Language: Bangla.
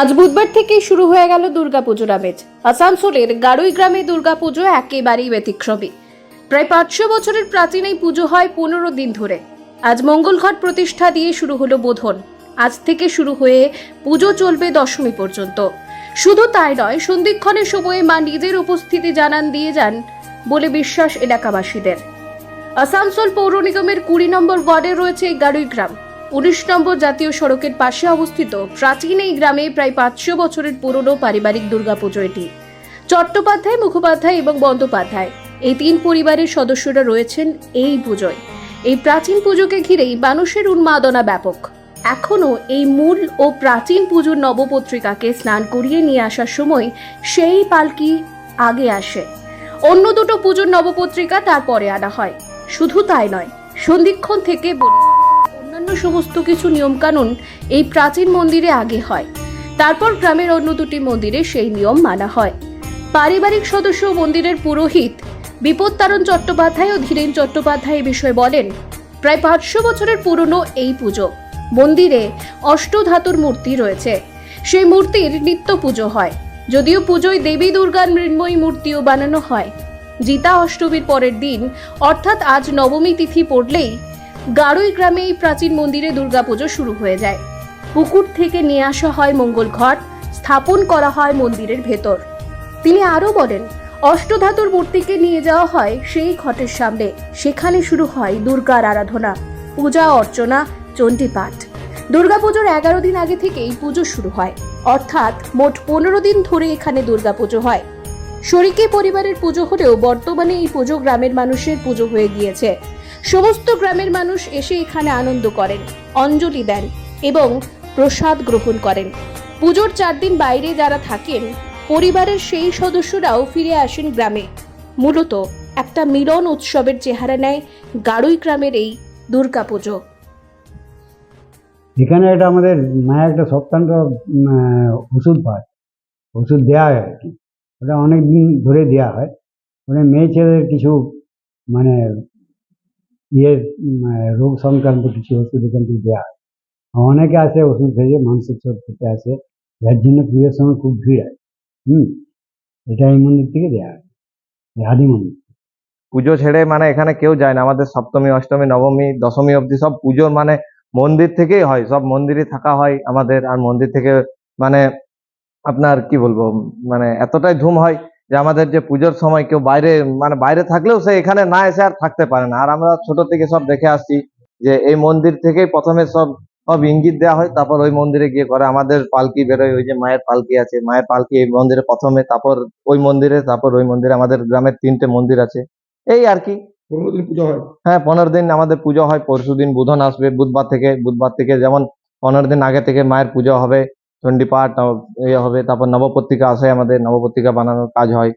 আজ বুধবার থেকেই শুরু হয়ে গেল দুর্গাপুজোর আমেজ। আসানসোলের গাড়ুই গ্রামে দুর্গাপুজো একেবারেই ব্যতিক্রমী। প্রায় পাঁচশো বছরের প্রাচীন এই পুজো হয় পনেরো দিন ধরে। আজ মঙ্গলঘট প্রতিষ্ঠা দিয়ে শুরু হলো বোধন। আজ থেকে শুরু হয়ে পুজো চলবে দশমী পর্যন্ত। শুধু তাই নয়, সন্ধিক্ষণের সময়ে মা নিজের উপস্থিতি জানান দিয়ে যান বলে বিশ্বাস এলাকাবাসীদের। আসানসোল পৌর নিগমের কুড়ি নম্বর ওয়ার্ডে রয়েছে গাড়ুই গ্রাম। উনিশ নম্বর জাতীয় সড়কের পাশে অবস্থিত। প্রাচীন এই গ্রামে প্রায় পাঁচশো বছরের পুরনো পারিবারিক দুর্গাপুজো এটি। চট্টোপাধ্যায়, মুখোপাধ্যায় এবং বন্দ্যোপাধ্যায় এই তিন পরিবারের সদস্যরা রয়েছেন এই পুজোয়। এই প্রাচীন পুজোকে ঘিরেই মানুষের উন্মাদনা ব্যাপক। এখনও এই মূল ও প্রাচীন পুজোর নবপত্রিকাকে স্নান করিয়ে নিয়ে আসার সময় সেই পালকি আগে আসে। অন্য দুটো পুজোর নবপত্রিকা তারপরে আনা হয়। শুধু তাই নয়, সন্ধিক্ষণ থেকে বলি সমস্ত কিছু নিয়মকানুন এই প্রাচীন মন্দিরে আগে হয়। তারপর গ্রামের অন্য দুটি মন্দিরে সেই নিয়ম মানা হয়। পারিবারিক সদস্য মন্দিরের পুরোহিত বিপত্তারণ চট্টোপাধ্যায় ও ধীরেন চট্টোপাধ্যায় এ বিষয়ে বলেন, প্রায় পাঁচশো বছরের পুরনো এই পুজো। মন্দিরে অষ্টধাতুর মূর্তি রয়েছে। সেই মূর্তির নিত্য পুজো হয়। যদিও পুজোয় দেবী দুর্গার মৃন্ময়ী মূর্তিও বানানো হয়। জিতা অষ্টমীর পরের দিন, অর্থাৎ আজ নবমী তিথি পড়লেই গাড়ুই গ্রামে এই প্রাচীন মন্দিরে দুর্গাপুজো শুরু হয়ে যায়। পুকুর থেকে নিয়ে আসা হয় মঙ্গল ঘট, স্থাপন করা হয় মন্দিরের ভেতর। তিনি আরও বলেন, অষ্টধাতুর মূর্তিকে নিয়ে যাওয়া হয় সেই ঘটের সামনে। সেখানে শুরু হয় দুর্গার আরাধনা, পূজা অর্চনা, চণ্ডীপাঠ। দুর্গাপুজোর এগারো দিন আগে থেকেই পুজো শুরু হয়। অর্থাৎ মোট পনেরো দিন ধরে এখানে দুর্গাপুজো হয়। শরিকে পরিবারের পুজো হলেও বর্তমানে এই পুজো গ্রামের মানুষের পুজো হয়ে গিয়েছে। সমস্ত গ্রামের মানুষ এসে এখানে আনন্দ করেন, অঞ্জলি দেন এবং প্রসাদ গ্রহণ করেন। পুজোর চার দিন বাইরে যারা থাকেন, পরিবারের সেই সদস্যরাও ফিরে আসেন গ্রামে। মূলত একটা মিলন উৎসবের চেহারা নেয় গাড়ুই গ্রামের এই দুর্গাপুজো এখানে একটা আমাদের মায়ের একটা সপ্তান্ত ওষুধ পায়। ওষুধ দেওয়া হয় আর কি। ওটা অনেক দিন ধরে দেওয়া হয়। মানে মেয়ে ছেলের কিছু মানে ইয়ে রোগ সংক্রান্ত কিছু ওষুধ এখান থেকে দেওয়া হয়। অনেকে আসে ওষুধ থেকে মানসিক চোট খেতে আসে, যার জন্য পুজোর সময় খুব ভিড় হয়। হুম, এটা এই মন্দির থেকে দেওয়া হয় আদি মন্দির। পুজো ছেড়ে মানে এখানে কেউ যায় না, আমাদের সপ্তমী, অষ্টমী, নবমী, দশমী অবধি সব পুজোর মানে মন্দির থেকেই হয়, সব মন্দিরে থাকা হয় আমাদের, আর মন্দির থেকে মানে আপনার কি বলব মানে এতটাই ধুম হয় যে আমাদের যে পুজোর সময় কেউ বাইরে মানে বাইরে থাকলেও সে এখানে না এসে আর থাকতে পারে না। আর আমরা ছোট থেকে সব দেখে আসছি যে এই মন্দির থেকেই প্রথমে সব সব ইঙ্গিত দেওয়া হয় তারপর ওই মন্দিরে গিয়ে করে আমাদের পালকি বেরোয় ওই যে মায়ের পালকি আছে মায়ের পালকি এই মন্দিরে প্রথমে তারপর ওই মন্দিরে তারপর ওই মন্দিরে আমাদের গ্রামের তিনটে মন্দির আছে। এই আর কি। পনেরো দিন পুজো হয়। হ্যাঁ পনেরো দিন আমাদের পুজো হয় পরশু দিন বুধন আসবে বুধবার থেকে বুধবার থেকে যেমন পনেরো দিন আগে থেকে মায়ের পুজো হবে চণ্ডীপাঠ ইয়ে হবে। তারপর নবপত্রিকা আসে আমাদের নবপত্রিকা বানানোর কাজ হয়।